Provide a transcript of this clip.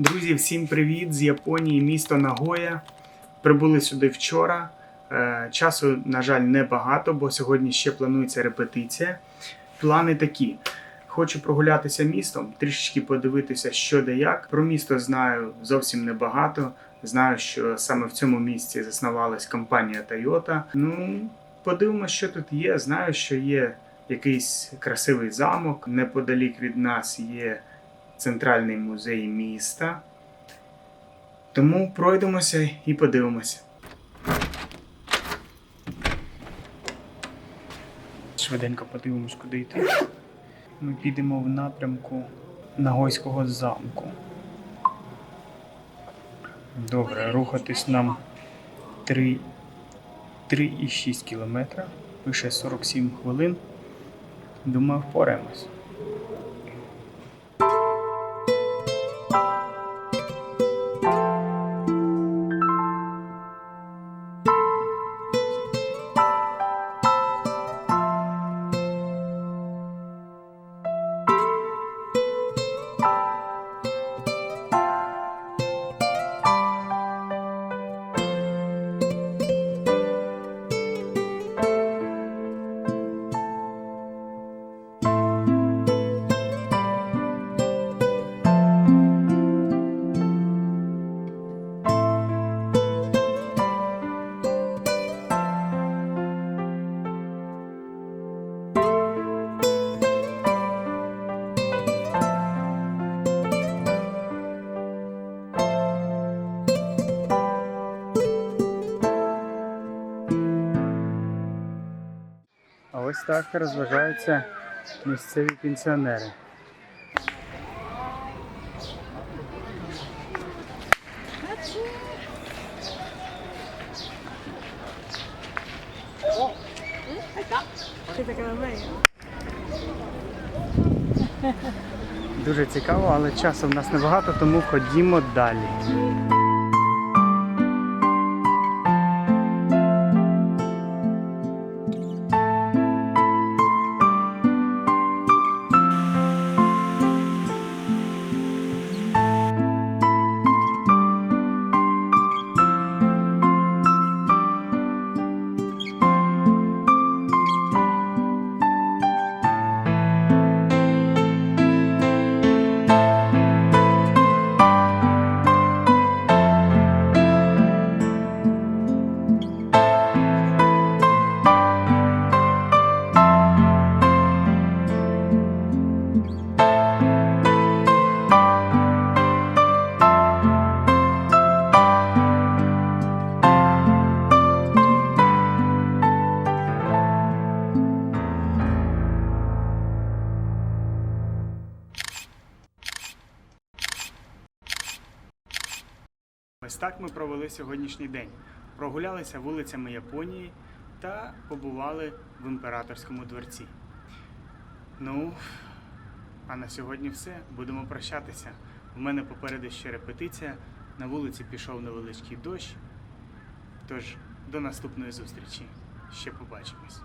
Друзі, всім привіт з Японії, місто Нагоя. Прибули сюди вчора. Е, Часу, на жаль, небагато, бо сьогодні ще планується репетиція. Плани такі: хочу прогулятися містом, трішечки подивитися, що де як. Про місто знаю зовсім небагато. Знаю, що саме в цьому місці заснувалась компанія Toyota. Ну, подивимося, що тут є. Знаю, що є якийсь красивий замок. Неподалік від нас є центральний музей міста. Тому пройдемося і подивимося. Швиденько подивимось, куди йти. Ми підемо в напрямку Нагойського замку. Добре, рухатись нам 3,6 кілометра. Пише 47 хвилин. Думаю, впораємось. Ось так розважаються місцеві пенсіонери. Дуже цікаво, але часу в нас небагато, тому ходімо далі. Ось так ми провели сьогоднішній день. Прогулялися вулицями Японії та побували в імператорському дворці. Ну, а на сьогодні все. Будемо прощатися. У мене попереду ще репетиція. На вулиці пішов невеличкий дощ. Тож, до наступної зустрічі. Ще побачимось.